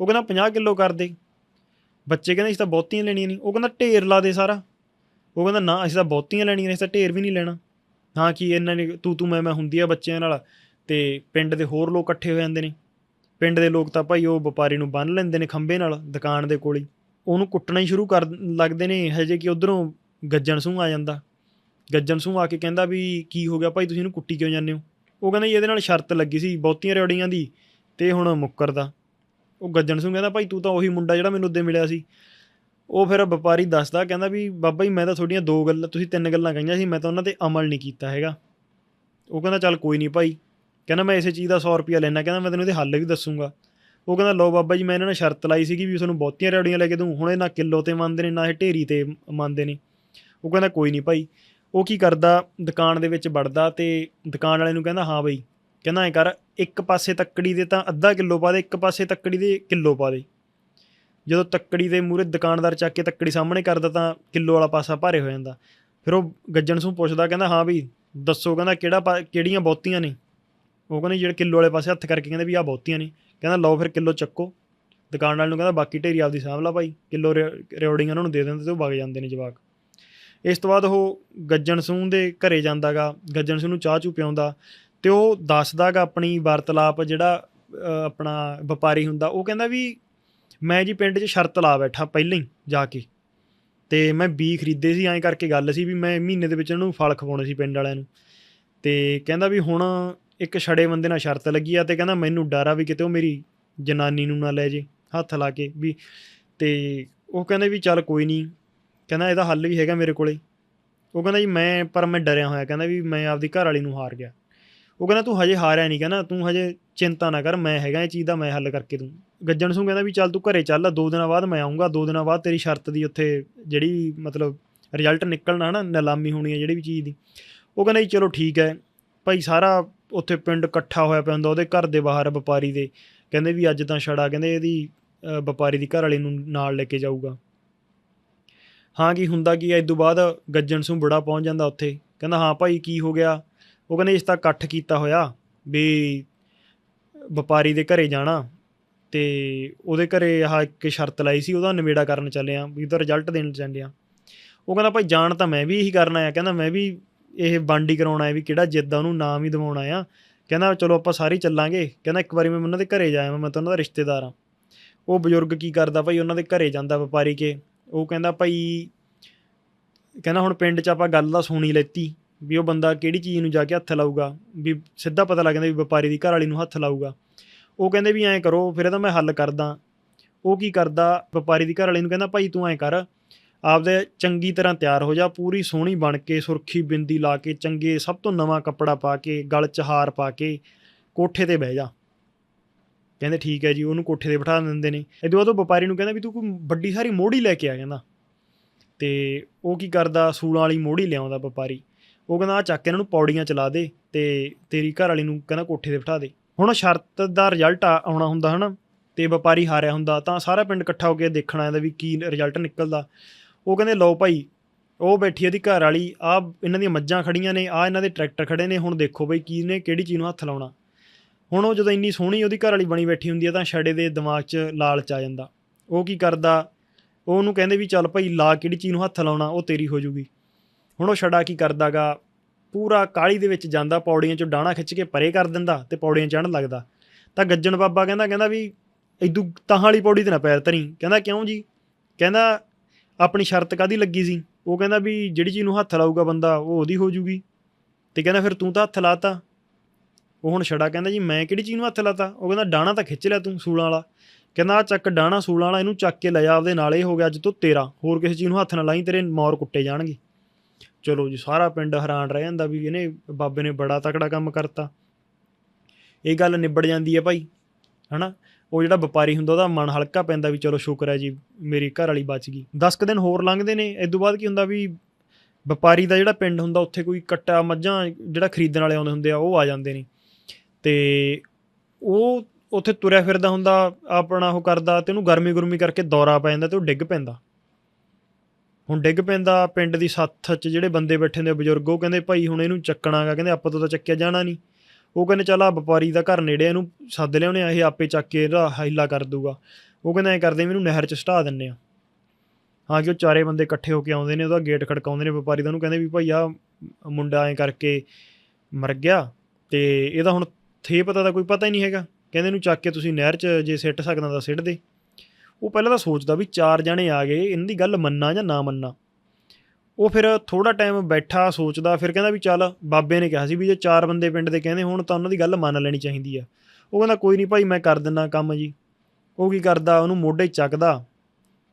ਉਹ ਕਹਿੰਦਾ 50 ਕਿਲੋ ਕਰ ਦੇ। ਬੱਚੇ ਕਹਿੰਦੇ, ਅਸੀਂ ਤਾਂ ਬਹੁਤੀਆਂ ਲੈਣੀਆਂ ਨਹੀਂ ਉਹ ਕਹਿੰਦਾ, ਢੇਰ ਲਾ ਦੇ ਸਾਰਾ। ਉਹ ਕਹਿੰਦਾ, ਨਾ, ਅਸੀਂ ਤਾਂ ਬਹੁਤੀਆਂ ਲੈਣੀਆਂ ਨੇ, ਅਸੀਂ ਤਾਂ ਢੇਰ ਵੀ ਨਹੀਂ ਲੈਣਾ। ਹਾਂ, ਕਿ ਇਹਨਾਂ ਨੇ, ਤੂੰ ਤੂੰ ਮੈਂ ਮੈਂ ਹੁੰਦੀ ਆ ਬੱਚਿਆਂ ਨਾਲ ਤੇ ਪਿੰਡ ਦੇ ਹੋਰ ਲੋਕ ਇਕੱਠੇ ਹੋ ਜਾਂਦੇ ਨੇ। ਪਿੰਡ ਦੇ ਲੋਕ ਤਾਂ ਭਾਈ ਉਹ ਵਪਾਰੀ ਨੂੰ ਬੰਨ ਲੈਂਦੇ ਨੇ ਖੰਭੇ ਨਾਲ ਦੁਕਾਨ ਦੇ ਕੋਲ ਹੀ। ਉਹਨੂੰ ਕੁੱਟਣਾ ਹੀ ਸ਼ੁਰੂ ਕਰ ਲੱਗਦੇ ਨੇ ਹਜੇ ਕਿ ਉਧਰੋਂ ਗੱਜਣ ਸੂਹ ਆ ਜਾਂਦਾ। ਗੱਜਣ ਸੂਹ ਆ ਕੇ ਕਹਿੰਦਾ ਵੀ ਕੀ ਹੋ ਗਿਆ ਭਾਈ, ਤੁਸੀਂ ਇਹਨੂੰ ਕੁੱਟੀ ਕਿਉਂ ਜਾਂਦੇ ਹੋ? ਉਹ ਕਹਿੰਦਾ ਜੀ ਇਹਦੇ ਨਾਲ ਸ਼ਰਤ ਲੱਗੀ ਸੀ ਬਹੁਤੀਆਂ ਰਿਓੜੀਆਂ ਦੀ ਤੇ ਹੁਣ ਮੁੱਕਰਦਾ। ਉਹ ਗੱਜਣ ਸੂਹ ਕਹਿੰਦਾ ਭਾਈ ਤੂੰ ਤਾਂ ਉਹੀ ਮੁੰਡਾ ਜਿਹੜਾ ਮੈਨੂੰ ਉੱਦੇ ਮਿਲਿਆ ਸੀ। ਉਹ ਫਿਰ ਵਪਾਰੀ ਦੱਸਦਾ, ਕਹਿੰਦਾ ਵੀ ਬਾਬਾ ਜੀ ਮੈਂ ਤਾਂ ਤੁਹਾਡੀਆਂ ਦੋ ਗੱਲਾਂ, ਤੁਸੀਂ ਤਿੰਨ ਗੱਲਾਂ ਕਹੀਆਂ ਸੀ, ਮੈਂ ਤਾਂ ਉਹਨਾਂ ਤੇ ਅਮਲ ਨਹੀਂ ਕੀਤਾ ਹੈਗਾ। ਉਹ ਕਹਿੰਦਾ ਚੱਲ ਕੋਈ ਨਹੀਂ ਭਾਈ ਕਹਿੰਦਾ ਮੈਂ ਇਸੇ ਚੀਜ਼ ਦਾ 100 ਰੁਪਿਆ ਲੈਣਾ ਕਹਿੰਦਾ ਮੈਂ ਤੈਨੂੰ ਇਹਦੇ ਹੱਲ ਵੀ ਦੱਸੂਗਾ। ਉਹ ਕਹਿੰਦਾ, ਲਓ ਬਾਬਾ ਜੀ, ਮੈਂ ਇਹਨਾਂ ਨੇ ਸ਼ਰਤ ਲਾਈ ਸੀਗੀ ਵੀ ਤੁਹਾਨੂੰ ਬਹੁਤੀਆਂ ਰੇੜੀਆਂ ਲੈ ਕੇ ਦੂੰ ਹੁਣ ਇਹ ਨਾ ਕਿਲੋ ਤੇ ਮੰਨਦੇ ਨੇ, ਨਾ ਇਹ ਢੇਰੀ ਤੇ ਮੰਨਦੇ ਨੇ। ਉਹ ਕਹਿੰਦਾ, ਕੋਈ ਨਹੀਂ ਭਾਈ। ਉਹ ਕੀ ਕਰਦਾ, ਦੁਕਾਨ ਦੇ ਵਿੱਚ ਵੜਦਾ ਤੇ ਦੁਕਾਨ ਵਾਲੇ ਨੂੰ ਕਹਿੰਦਾ, ਹਾਂ ਬਈ। ਕਹਿੰਦਾ, ਐ ਕਰ, ਇੱਕ ਪਾਸੇ ਤੱਕੜੀ ਦੇ ਤਾਂ ਅੱਧਾ ਕਿਲੋ ਪਾ ਦੇ, ਇੱਕ ਪਾਸੇ ਤੱਕੜੀ ਦੇ ਕਿਲੋ ਪਾ ਦੇ। ਜਦੋਂ ਤੱਕੜੀ ਦੇ ਮੂਰੇ ਦੁਕਾਨਦਾਰ ਚੱਕ ਕੇ ਤੱਕੜੀ ਸਾਹਮਣੇ ਕਰਦਾ ਤਾਂ ਕਿਲੋ ਵਾਲਾ ਪਾਸਾ ਭਾਰੇ ਹੋ ਜਾਂਦਾ। ਫਿਰ ਉਹ ਗੱਜਣ ਨੂੰ ਪੁੱਛਦਾ, ਕਹਿੰਦਾ, ਹਾਂ ਵੀ ਦੱਸੋ, ਕਹਿੰਦਾ, ਕਿਹੜਾ ਪਾ- ਕਿਹੜੀਆਂ ਬਹੁਤੀਆਂ ਨੇ? ਉਹ ਕਹਿੰਦੇ ਜਿਹੜੇ ਕਿਲੋ ਵਾਲੇ ਪਾਸੇ ਹੱਥ ਕਰਕੇ ਕਹਿੰਦੇ ਵੀ ਆਹ ਬਹੁਤੀਆਂ ਨੇ। ਕਹਿੰਦਾ ਲਓ ਫਿਰ ਕਿਲੋ ਚੱਕੋ। ਦੁਕਾਨ ਵਾਲੇ ਨੂੰ ਕਹਿੰਦਾ ਬਾਕੀ ਢੇਰੀ ਆਪਦੀ ਸਾਂਭ ਲਾ ਭਾਈ। ਕਿਲੋ ਰਿਓੜਿੰਗ ਉਹਨਾਂ ਨੂੰ ਦੇ ਦਿੰਦੇ ਤੇ ਉਹ ਵਗ ਜਾਂਦੇ ਨੇ ਜਵਾਕ। ਇਸ ਤੋਂ ਬਾਅਦ ਉਹ ਗੱਜਣ ਸਿੰਘ ਦੇ ਘਰੇ ਜਾਂਦਾਗਾ। ਗੱਜਣ ਸਿੰਘ ਨੂੰ ਚਾਹ ਚੂ ਪਿਆਉਂਦਾ ਤੇ ਉਹ ਦੱਸਦਾਗਾ ਆਪਣੀ ਵਾਰਤਾਲਾਪ ਜਿਹੜਾ ਆਪਣਾ ਵਪਾਰੀ ਹੁੰਦਾ, ਉਹ ਕਹਿੰਦਾ ਵੀ ਮੈਂ ਜੀ ਪਿੰਡ 'ਚ ਸ਼ਰਤ ਲਾ ਬੈਠਾ ਪਹਿਲਾਂ ਹੀ ਜਾ ਕੇ। ਤੇ ਮੈਂ ਬੀ ਖਰੀਦੇ ਸੀ, ਐਂ ਕਰਕੇ ਗੱਲ ਸੀ ਵੀ ਮੈਂ ਮਹੀਨੇ ਦੇ ਵਿੱਚ ਇਹਨਾਂ ਨੂੰ ਫਲ ਖਵਾਉਣੇ ਸੀ ਪਿੰਡ ਵਾਲਿਆਂ ਨੂੰ। ਤੇ ਕਹਿੰਦਾ ਵੀ ਹੁਣ ਇੱਕ ਛੜੇ ਬੰਦੇ ਨਾਲ ਸ਼ਰਤ ਲੱਗੀ ਆ ਤੇ ਕਹਿੰਦਾ ਮੈਨੂੰ ਡਰ ਆ ਵੀ ਕਿਤੇ ਉਹ ਮੇਰੀ ਜਨਾਨੀ ਨੂੰ ਨਾ ਲੈ ਜੇ, ਹੱਥ ਲਾ ਕੇ ਵੀ। ਤੇ ਉਹ ਕਹਿੰਦੇ ਵੀ ਚੱਲ ਕੋਈ ਨਹੀਂ, ਕਹਿੰਦਾ ਇਹਦਾ ਹੱਲ ਵੀ ਹੈਗਾ ਮੇਰੇ ਕੋਲੇ। ਉਹ ਕਹਿੰਦਾ ਜੀ ਮੈਂ, ਪਰ ਮੈਂ ਡਰਿਆ ਹੋਇਆ, ਕਹਿੰਦਾ ਵੀ ਮੈਂ ਆਪਦੀ ਘਰ ਵਾਲੀ ਨੂੰ ਹਾਰ ਗਿਆ। ਉਹ ਕਹਿੰਦਾ ਤੂੰ ਹਜੇ ਹਾਰਿਆ ਨਹੀਂ, ਕਹਿੰਦਾ ਤੂੰ ਹਜੇ ਚਿੰਤਾ ਨਾ ਕਰ, ਮੈਂ ਹੈਗਾ ਇਹ ਚੀਜ਼ ਦਾ ਮੈਂ ਹੱਲ ਕਰਕੇ ਦੂੰ। ਗੱਜਣ ਸਿੰਘ ਕਹਿੰਦਾ ਵੀ ਚੱਲ ਤੂੰ ਘਰੇ ਚੱਲ, ਦੋ ਦਿਨਾਂ ਬਾਅਦ ਮੈਂ ਆਉਂਗਾ ਦੋ ਦਿਨਾਂ ਬਾਅਦ ਤੇਰੀ ਸ਼ਰਤ ਦੀ ਉੱਥੇ ਜਿਹੜੀ ਮਤਲਬ ਰਿਜ਼ਲਟ ਨਿਕਲਣਾ ਹਨਾ ਨਿਲਾਮੀ ਹੋਣੀ ਹੈ ਜਿਹੜੀ ਵੀ ਚੀਜ਼ ਦੀ। ਉਹ ਕਹਿੰਦਾ ਜੀ ਚਲੋ ਠੀਕ ਹੈ, ਭਾਈ ਸਾਰਾ ਉੱਥੇ ਪਿੰਡ ਇਕੱਠਾ ਹੋਇਆ ਪਿਆ ਹੁੰਦਾ, ਉਹਦੇ ਘਰ ਦੇ ਬਾਹਰ ਵਪਾਰੀ ਦੇ। ਕਹਿੰਦੇ ਵੀ ਅੱਜ ਤਾਂ ਛੜਾ, ਕਹਿੰਦੇ ਇਹਦੀ ਵਪਾਰੀ ਦੀ ਘਰ ਵਾਲੀ ਨੂੰ ਨਾਲ ਲੈ ਕੇ ਜਾਊਗਾ। ਹਾਂ, ਕੀ ਹੁੰਦਾ ਕੀ ਇਸ ਤੋਂ ਬਾਅਦ ਗੱਜਣ ਸਿੰਘ ਬੜਾ ਪਹੁੰਚ ਜਾਂਦਾ ਉੱਥੇ। ਕਹਿੰਦਾ, ਹਾਂ ਭਾਈ, ਕੀ ਹੋ ਗਿਆ? ਉਹ ਕਹਿੰਦੇ, ਇਸ ਤਾਂ ਇਕੱਠ ਕੀਤਾ ਹੋਇਆ ਵੀ ਵਪਾਰੀ ਦੇ ਘਰੇ ਜਾਣਾ। ਤੇ ਉਹਦੇ ਘਰੇ ਆਹ ਇੱਕ ਸ਼ਰਤ ਲਾਈ ਸੀ, ਉਹਦਾ ਨਿਬੇੜਾ ਕਰਨ ਚੱਲੇ ਆ, ਵੀ ਉਹਦਾ ਰਿਜ਼ਲਟ ਦੇਣ ਚੱਲੇ ਆ। ਉਹ ਕਹਿੰਦਾ, ਭਾਈ, ਜਾਣ ਤਾਂ ਮੈਂ ਵੀ ਇਹੀ ਕਰਨਾ ਆ ਕਹਿੰਦਾ, ਮੈਂ ਵੀ ਇਹ ਬਾਂਡੀ ਕਰਾਉਣਾ ਹੈ ਵੀ ਕਿਹੜਾ ਜਿੱਦ ਆ ਉਹਨੂੰ ਨਾਮ ਹੀ ਦਿਵਾਉਣਾ ਆ। ਕਹਿੰਦਾ ਚਲੋ ਆਪਾਂ ਸਾਰੇ ਚੱਲਾਂਗੇ। ਕਹਿੰਦਾ ਇੱਕ ਵਾਰੀ ਮੈਂ ਉਹਨਾਂ ਦੇ ਘਰੇ ਜਾਇਆ ਮੈਂ ਤਾਂ ਉਹਨਾਂ ਦਾ ਰਿਸ਼ਤੇਦਾਰ ਆ ਉਹ ਬਜ਼ੁਰਗ ਕੀ ਕਰਦਾ ਭਾਈ, ਉਹਨਾਂ ਦੇ ਘਰੇ ਜਾਂਦਾ ਵਪਾਰੀ ਕੇ। ਉਹ ਕਹਿੰਦਾ ਭਾਈ, ਕਹਿੰਦਾ ਹੁਣ ਪਿੰਡ 'ਚ ਆਪਾਂ ਗੱਲ ਤਾਂ ਸੁਣੀ ਲੈਤੀ ਵੀ ਉਹ ਬੰਦਾ ਕਿਹੜੀ ਚੀਜ਼ ਨੂੰ ਜਾ ਕੇ ਹੱਥ ਲਾਊਗਾ, ਵੀ ਸਿੱਧਾ ਪਤਾ ਲੱਗ ਜਾਂਦਾ ਵੀ ਵਪਾਰੀ ਦੀ ਘਰ ਵਾਲੀ ਨੂੰ ਹੱਥ ਲਾਊਗਾ। ਉਹ ਕਹਿੰਦੇ ਵੀ ਐਂ ਕਰੋ, ਫਿਰ ਇਹਦਾ ਮੈਂ ਹੱਲ ਕਰਦਾ। ਉਹ ਕੀ ਕਰਦਾ, ਵਪਾਰੀ ਦੀ ਘਰ ਵਾਲੀ ਨੂੰ ਕਹਿੰਦਾ ਭਾਈ ਤੂੰ ਐਂ ਕਰ ਆਪਦੇ ਚੰਗੀ ਤਰ੍ਹਾਂ ਤਿਆਰ ਹੋ ਜਾ, ਪੂਰੀ ਸੋਹਣੀ ਬਣ ਕੇ, ਸੁਰਖੀ ਬਿੰਦੀ ਲਾ ਕੇ, ਚੰਗੇ ਸਭ ਤੋਂ ਨਵਾਂ ਕੱਪੜਾ ਪਾ ਕੇ, ਗਲ 'ਚ ਹਾਰ ਪਾ ਕੇ, ਕੋਠੇ ਤੇ ਬਹਿ ਜਾ। ਕਹਿੰਦੇ ਠੀਕ ਹੈ ਜੀ, ਉਹਨੂੰ ਕੋਠੇ ਤੇ ਬਿਠਾ ਦਿੰਦੇ ਨੇ। ਇਹਦੇ ਬਾਅਦ ਉਹ ਵਪਾਰੀ ਨੂੰ ਕਹਿੰਦਾ ਵੀ ਤੂੰ ਕੋਈ ਵੱਡੀ ਸਾਰੀ ਮੋੜੀ ਲੈ ਕੇ ਆ ਕਹਿੰਦਾ ਤੇ ਉਹ ਕੀ ਕਰਦਾ, ਸੂਲਾਂ ਵਾਲੀ ਮੋੜੀ ਲਿਆਉਂਦਾ ਵਪਾਰੀ। ਉਹ ਕਹਿੰਦਾ ਆ ਚੱਕ ਕੇ ਇਹਨਾਂ ਨੂੰ ਪੌੜੀਆਂ ਚਲਾ ਦੇ ਤੇ ਤੇਰੀ ਘਰ ਵਾਲੀ ਨੂੰ ਕਹਿੰਦਾ ਕੋਠੇ ਤੇ ਬਿਠਾ ਦੇ। ਹੁਣ ਸ਼ਰਤ ਦਾ ਰਿਜ਼ਲਟ ਆਉਣਾ ਹੁੰਦਾ ਹਨਾ, ਤੇ ਵਪਾਰੀ ਹਾਰਿਆ ਹੁੰਦਾ, ਤਾਂ ਸਾਰਾ ਪਿੰਡ ਇਕੱਠਾ ਹੋ ਕੇ ਦੇਖਣ ਆਇਆ ਵੀ ਕੀ ਰਿਜ਼ਲਟ ਨਿਕਲਦਾ। ਉਹ ਕਹਿੰਦੇ, ਲਓ ਭਾਈ, ਉਹ ਬੈਠੀ ਇਹਦੀ ਘਰ ਵਾਲੀ ਆ ਇਹਨਾਂ ਦੀਆਂ ਮੱਝਾਂ ਖੜੀਆਂ ਨੇ ਆ ਇਹਨਾਂ ਦੇ ਟਰੈਕਟਰ ਖੜੇ ਨੇ, ਹੁਣ ਦੇਖੋ ਬਈ ਕੀ ਨੇ, ਕਿਹੜੀ ਚੀਜ਼ ਨੂੰ ਹੱਥ ਲਾਉਣਾ। ਹੁਣ ਉਹ ਜਦੋਂ ਇੰਨੀ ਸੋਹਣੀ ਉਹਦੀ ਘਰ ਵਾਲੀ ਬਣੀ ਬੈਠੀ ਹੁੰਦੀ ਹੈ ਤਾਂ ਛੜੇ ਦੇ ਦਿਮਾਗ 'ਚ ਲਾਲਚ ਆ ਜਾਂਦਾ। ਉਹ ਕੀ ਕਰਦਾ, ਉਹ ਉਹਨੂੰ ਕਹਿੰਦੇ ਵੀ ਚੱਲ ਭਾਈ, ਲਾ ਕਿਹੜੀ ਚੀਜ਼ ਨੂੰ ਹੱਥ ਲਾਉਣਾ, ਉਹ ਤੇਰੀ ਹੋ ਜੂਗੀ। ਹੁਣ ਉਹ ਛੜਾ ਕੀ ਕਰਦਾਗਾ, ਪੂਰਾ ਕਾਲੀ ਦੇ ਵਿੱਚ ਜਾਂਦਾ, ਪੌੜੀਆਂ 'ਚੋਂ ਡਾਣਾ ਖਿੱਚ ਕੇ ਪਰੇ ਕਰ ਦਿੰਦਾ ਤੇ ਪੌੜੀਆਂ ਚੜ੍ਹਨ ਲੱਗਦਾ। ਤਾਂ ਗੱਜਣ ਬਾਬਾ ਕਹਿੰਦਾ ਕਹਿੰਦਾ ਵੀ ਇਦੂ ਤਾਹਾਂ ਵਾਲੀ ਪੌੜੀ ਤੇ ਨਾ ਪੈਰ ਧਰੀ। ਕਹਿੰਦਾ, ਕਿਉਂ ਜੀ? ਕਹਿੰਦਾ ਆਪਣੀ ਸ਼ਰਤ ਕਾਦੀ ਲੱਗੀ ਸੀ? ਉਹ ਕਹਿੰਦਾ ਵੀ ਜਿਹੜੀ ਚੀਜ਼ ਨੂੰ ਹੱਥ ਲਾਊਗਾ ਬੰਦਾ, ਉਹ ਉਹਦੀ ਹੋ ਜੂਗੀ। ਤੇ ਕਹਿੰਦਾ ਫਿਰ ਤੂੰ ਤਾਂ ਹੱਥ ਲਾਤਾ। ਉਹ ਹੁਣ ਛੜਾ ਕਹਿੰਦਾ ਜੀ, ਮੈਂ ਕਿਹੜੀ ਚੀਜ਼ ਨੂੰ ਹੱਥ ਲਾਤਾ? ਉਹ ਕਹਿੰਦਾ ਡਾਣਾ ਤਾਂ ਖਿੱਚ ਲਿਆ ਤੂੰ ਸੂਲਾਂ ਵਾਲਾ। ਕਹਿੰਦਾ ਆ ਚੱਕ ਡਾਣਾ ਸੂਲਾਂ ਵਾਲਾ, ਇਹਨੂੰ ਚੱਕ ਕੇ ਲੈ ਜਾ, ਆਪਦੇ ਨਾਲ ਇਹ ਹੋ ਗਿਆ ਅੱਜ ਤੋਂ ਤੇਰਾ। ਹੋਰ ਕਿਸੇ ਚੀਜ਼ ਨੂੰ ਹੱਥ ਨਾ ਲਾਈ, ਤੇਰੇ ਮੌਰ ਕੁੱਟੇ ਜਾਣਗੇ। ਚਲੋ ਜੀ, ਸਾਰਾ ਪਿੰਡ ਹੈਰਾਨ ਰਹਿ ਜਾਂਦਾ ਵੀ ਇਹਨੇ, ਬਾਬੇ ਨੇ ਬੜਾ ਤਕੜਾ ਕੰਮ ਕਰਤਾ। ਇਹ ਗੱਲ ਨਿਬੜ ਜਾਂਦੀ ਹੈ ਭਾਈ, ਹਨਾ? ਉਹ ਜਿਹੜਾ ਵਪਾਰੀ ਹੁੰਦਾ, ਉਹਦਾ ਮਨ ਹਲਕਾ ਪੈਂਦਾ ਵੀ ਚਲੋ ਸ਼ੁਕਰ ਹੈ ਜੀ, ਮੇਰੀ ਘਰ ਵਾਲੀ ਬਚ ਗਈ। 10 ਕੁ ਦਿਨ ਹੋਰ ਲੰਘਦੇ ਨੇ ਇਸ ਤੋਂ ਬਾਅਦ ਕੀ ਹੁੰਦਾ ਵੀ ਵਪਾਰੀ ਦਾ ਜਿਹੜਾ ਪਿੰਡ ਹੁੰਦਾ, ਉੱਥੇ ਕੋਈ ਕੱਟਾ ਮੱਝਾਂ ਜਿਹੜਾ ਖਰੀਦਣ ਵਾਲੇ ਆਉਂਦੇ ਹੁੰਦੇ ਆ, ਉਹ ਆ ਜਾਂਦੇ ਨੇ। ਤੇ ਉਹ ਉੱਥੇ ਤੁਰਿਆ ਫਿਰਦਾ ਹੁੰਦਾ, ਆਪਣਾ ਉਹ ਕਰਦਾ ਤੇ ਉਹਨੂੰ ਗਰਮੀ ਗੁਰਮੀ ਕਰਕੇ ਦੌਰਾ ਪੈ ਜਾਂਦਾ ਤੇ ਉਹ ਡਿੱਗ ਪੈਂਦਾ। ਹੁਣ ਡਿੱਗ ਪੈਂਦਾ, ਪਿੰਡ ਦੀ ਸੱਥ 'ਚ ਜਿਹੜੇ ਬੰਦੇ ਬੈਠੇ ਹੁੰਦੇ ਆ ਬਜ਼ੁਰਗ, ਉਹ ਕਹਿੰਦੇ, ਭਾਈ ਹੁਣ ਇਹਨੂੰ ਚੱਕਣਾਗਾ ਕਹਿੰਦੇ, ਆਪਾਂ ਤੋਂ ਤਾਂ ਚੱਕਿਆ ਜਾਣਾ ਨਹੀਂ। ਉਹ ਕਹਿੰਦੇ ਚੱਲ ਆ ਵਪਾਰੀ ਦਾ ਘਰ ਨੇੜੇ ਇਹਨੂੰ ਸੱਦ ਲਿਆਉਣੇ ਆ, ਇਹ ਆਪੇ ਚੱਕ ਕੇ ਇਹਦਾ ਹਿੱਲਾ ਕਰ ਦੂਗਾ। ਉਹ ਕਹਿੰਦਾ ਐ ਕਰਦੇ ਵੀ ਇਹਨੂੰ ਨਹਿਰ 'ਚ ਸਟਾ ਦਿੰਨੇ ਆ। ਹਾਂ ਕਿ ਉਹ ਚਾਰੇ ਬੰਦੇ ਇਕੱਠੇ ਹੋ ਕੇ ਆਉਂਦੇ ਨੇ, ਉਹਦਾ ਗੇਟ ਖੜਕਾਉਂਦੇ ਨੇ ਵਪਾਰੀ ਦਾ, ਉਹਨੂੰ ਕਹਿੰਦੇ ਵੀ ਭਾਈ ਆ ਮੁੰਡਾ ਐ ਕਰਕੇ ਮਰ ਗਿਆ ਤੇ ਇਹਦਾ ਹੁਣ ਥੇ ਪਤਾ ਦਾ ਕੋਈ ਪਤਾ ਹੀ ਨਹੀਂ ਹੈਗਾ। ਕਹਿੰਦੇ ਇਹਨੂੰ ਚੱਕ ਕੇ ਤੁਸੀਂ ਨਹਿਰ 'ਚ ਜੇ ਸਿੱਟ ਸਕਦਾ ਤਾਂ ਸਿੱਟ ਦੇ। ਉਹ ਪਹਿਲਾਂ ਤਾਂ ਸੋਚਦਾ ਵੀ ਚਾਰ ਜਣੇ ਆ ਗਏ ਇਹਨਾਂ ਦੀ ਗੱਲ ਮੰਨਣਾ ਜਾਂ ਨਾ ਮੰਨਣਾ ਉਹ ਫਿਰ ਥੋੜਾ ਟਾਈਮ ਬੈਠਾ, ਸੋਚਦਾ, ਫਿਰ ਕਹਿੰਦਾ ਵੀ ਚੱਲ ਬਾਬੇ ਨੇ ਕਿਹਾ ਸੀ ਵੀ ਜੇ ਚਾਰ ਬੰਦੇ ਪਿੰਡ ਦੇ ਕਹਿੰਦੇ ਹੁਣ ਤਾਂ ਉਹਨਾਂ ਦੀ ਗੱਲ ਮੰਨ ਲੈਣੀ ਚਾਹੀਦੀ ਆ। ਉਹ ਕਹਿੰਦਾ ਕੋਈ ਨਹੀਂ ਭਾਈ ਮੈਂ ਕਰ ਦਿੰਦਾ ਕੰਮ ਜੀ। ਉਹ ਕੀ ਕਰਦਾ? ਉਹਨੂੰ ਮੋਢੇ ਚੱਕਦਾ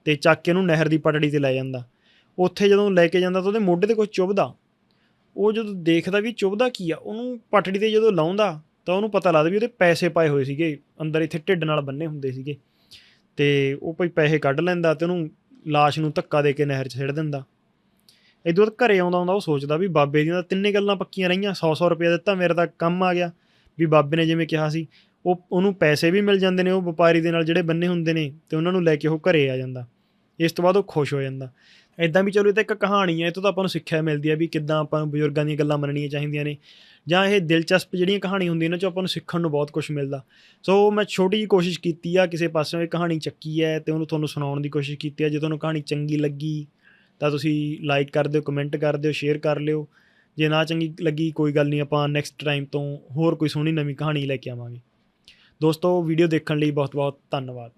ਤੇ ਚੱਕ ਕੇ ਉਹਨੂੰ ਨਹਿਰ ਦੀ ਪਟੜੀ ਤੇ ਲੈ ਜਾਂਦਾ। ਉੱਥੇ ਜਦੋਂ ਲੈ ਕੇ ਜਾਂਦਾ ਤਾਂ ਉਹਦੇ ਮੋਢੇ ਤੇ ਕੁਝ ਚੁੱਭਦਾ। ਉਹ ਜਦੋਂ ਦੇਖਦਾ ਵੀ ਚੁੱਭਦਾ ਕੀ ਆ, ਉਹਨੂੰ ਪਟੜੀ ਤੇ ਜਦੋਂ ਲਾਉਂਦਾ ਤਾਂ ਉਹਨੂੰ ਪਤਾ ਲੱਗਦਾ ਵੀ ਉਹਦੇ ਪੈਸੇ ਪਾਏ ਹੋਏ ਸੀਗੇ। ਅੰਦਰ ਇੱਥੇ ਢਿੱਡ ਨਾਲ ਬੰਨੇ ਹੁੰਦੇ ਸੀਗੇ। ਤੇ ਉਹ ਭਾਈ ਪੈਸੇ ਕੱਢ ਲੈਂਦਾ ਤੇ ਉਹਨੂੰ ਲਾਸ਼ ਨੂੰ ਧੱਕਾ ਦੇ ਕੇ ਨਹਿਰ 'ਚ ਸਿੱਟ ਦਿੰਦਾ। ਇਦੋਂ ਬਾਅਦ ਘਰੇ ਆਉਂਦਾ ਹੁੰਦਾ, ਉਹ ਸੋਚਦਾ ਵੀ ਬਾਬੇ ਦੀਆਂ ਤਾਂ ਤਿੰਨੇ ਗੱਲਾਂ ਪੱਕੀਆਂ ਰਹੀਆਂ 100-100 ਰੁਪਏ ਦਿੱਤਾ, ਮੇਰੇ ਤਾਂ ਕੰਮ ਆ ਗਿਆ। ਵੀ ਬਾਬੇ ਨੇ ਜਿਵੇਂ ਕਿਹਾ ਸੀ, ਉਹ, ਉਹਨੂੰ ਪੈਸੇ ਵੀ ਮਿਲ ਜਾਂਦੇ ਨੇ, ਉਹ ਵਪਾਰੀ ਦੇ ਨਾਲ ਜਿਹੜੇ ਬੰਨੇ ਹੁੰਦੇ ਨੇ, ਤੇ ਉਹਨਾਂ ਨੂੰ ਲੈ ਕੇ ਉਹ ਘਰੇ ਆ ਜਾਂਦਾ। ਇਸ ਤੋਂ ਬਾਅਦ ਉਹ ਖੁਸ਼ ਹੋ ਜਾਂਦਾ। ਇਦਾਂ ਵੀ ਚਲੋ, ਇਹ ਤਾਂ ਇੱਕ ਕਹਾਣੀ ਹੈ, ਇਹ ਤੋਂ ਤਾਂ ਆਪਾਂ ਨੂੰ ਸਿੱਖਿਆ ਮਿਲਦੀ ਹੈ ਵੀ ਕਿੱਦਾਂ ਆਪਾਂ ਨੂੰ ਬਜ਼ੁਰਗਾਂ ਦੀਆਂ ਗੱਲਾਂ ਮੰਨਣੀਆਂ ਚਾਹੀਦੀਆਂ ਨੇ। ਜਾਂ ਇਹ ਦਿਲਚਸਪ ਜਿਹੜੀਆਂ ਕਹਾਣੀ ਹੁੰਦੀਆਂ ਇਹਨਾਂ 'ਚੋਂ ਆਪਾਂ ਨੂੰ ਸਿੱਖਣ ਨੂੰ ਬਹੁਤ ਕੁਝ ਮਿਲਦਾ। ਸੋ ਮੈਂ ਛੋਟੀ ਜਿਹੀ ਕੋਸ਼ਿਸ਼ ਕੀਤੀ ਆ, ਕਿਸੇ ਪਾਸਿਓਂ ਇਹ ਕਹਾਣੀ ਚੱਕੀ ਹੈ, ਤੇ ਉਹਨੂੰ ਤੁਹਾਨੂੰ ਸੁਣਾਉਣ ਦੀ ਕੋਸ਼ਿਸ਼ ਕੀਤੀ ਆ, ਜੇ ਤੁਹਾਨੂੰ ਕਹਾਣੀ ਚੰਗੀ ਲੱਗੀ ਤਾਂ ਤੁਸੀਂ ਲਾਈਕ ਕਰ ਦਿਓ ਕਮੈਂਟ ਕਰ ਦਿਓ ਸ਼ੇਅਰ ਕਰ ਲਿਓ। ਜੇ ਨਾ ਚੰਗੀ ਲੱਗੀ, ਕੋਈ ਗੱਲ ਨਹੀਂ, ਆਪਾਂ ਨੈਕਸਟ ਟਾਈਮ ਤੋਂ ਹੋਰ ਕੋਈ ਸੋਹਣੀ ਨਵੀਂ ਕਹਾਣੀ ਲੈ ਕੇ ਆਵਾਂਗੇ। ਦੋਸਤੋ ਵੀਡੀਓ ਦੇਖਣ ਲਈ ਬਹੁਤ ਬਹੁਤ ਧੰਨਵਾਦ।